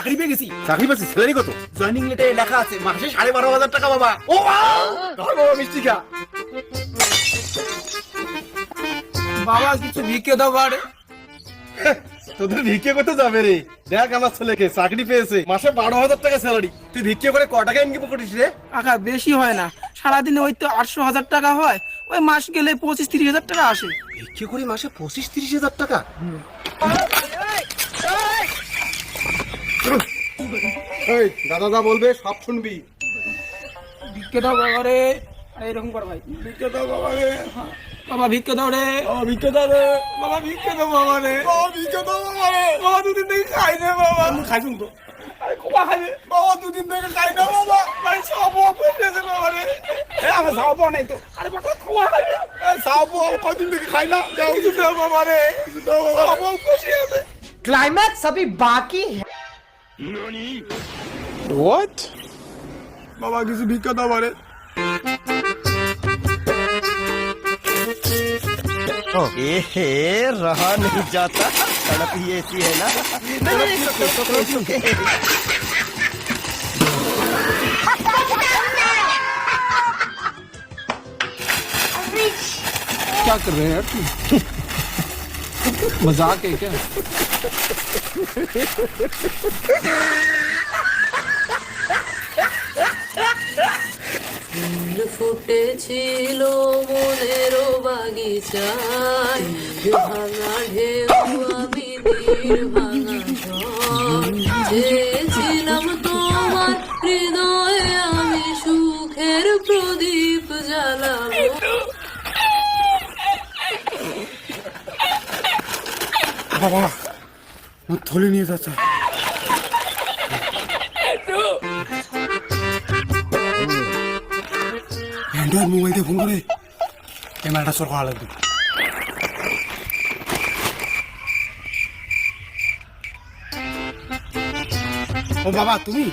চাকরি পেয়ে গেছি। চাকরি পাচ্ছি স্যালারি কত? জয়েনিং লেটে লেখা আছে মাসে সাড়ে বারো হাজার টাকা বাবা। ও ধর বাবা মিষ্টি খা বাবা কিছু ভিক্ষে দাও বাড়ে তোদের ভিক্ষে করতে যাবে রে। দেখ আমার ছেলেকে চাকরি পেয়েছে মাসে বারো হাজার টাকা স্যালারি তুই ভিক্ষে করে ক টাকা ইনকাম করিস রে? টাকা বেশি হয় না। সারাদিনে ওই তো আটশো হাজার টাকা হয়। ওই মাস গেলে পঁচিশ তিরিশ হাজার টাকা আসে। ভিক্ষে করে মাসে পঁচিশ তিরিশ হাজার টাকা? এই দাদা দা বলবে সব শুনবি ভিক্ষে দাও বাবা রে আরে এরকম কর ভাই ভিক্ষে দাও বাবা রে হ্যাঁ। বাবা ভিক্ষে দাও রে বাবা ভিক্ষে দাও রে বাবা ভিক্ষে দাও বাবা রে বাবা ভিক্ষে দাও বাবা রে বাবা দুদিন থেকে খাই না বাবা আমি খাইছুন তো আরে কোপা খাই বাবা দুদিন থেকে খাই না বাবা আরে সব পেটেছে বাবা রে এ আমার সাও পাও নাই তো আরে বাবা কোপা খাই এ সাও পাও কদিন থেকে খাই না দাও কিছু দাও বাবা রে কিছু দাও বাবা সাও পাও খুশি আছে क्लाइमैक्स अभी बाकी है What? बाबा किसी भी कदा हमारे ये रहा नहीं जाता सड़क ही ऐसी है ना क्या कर रहे हैं मज़ाक है क्या? ফুল ফুটেছিল মনের বাগিচায়। ভাঙা ঢেউ আমি চেয়েছিলাম তোমার হৃদয়ে আমি সুখের প্রদীপ জ্বালাবো বাবা থলি নিয়ে যাচ্ছে। অ্যান্ড্রয়েড মোবাইল দিয়ে ফোন করে ক্যামেরাটা সর করা লাগবে। ও বাবা তুমি?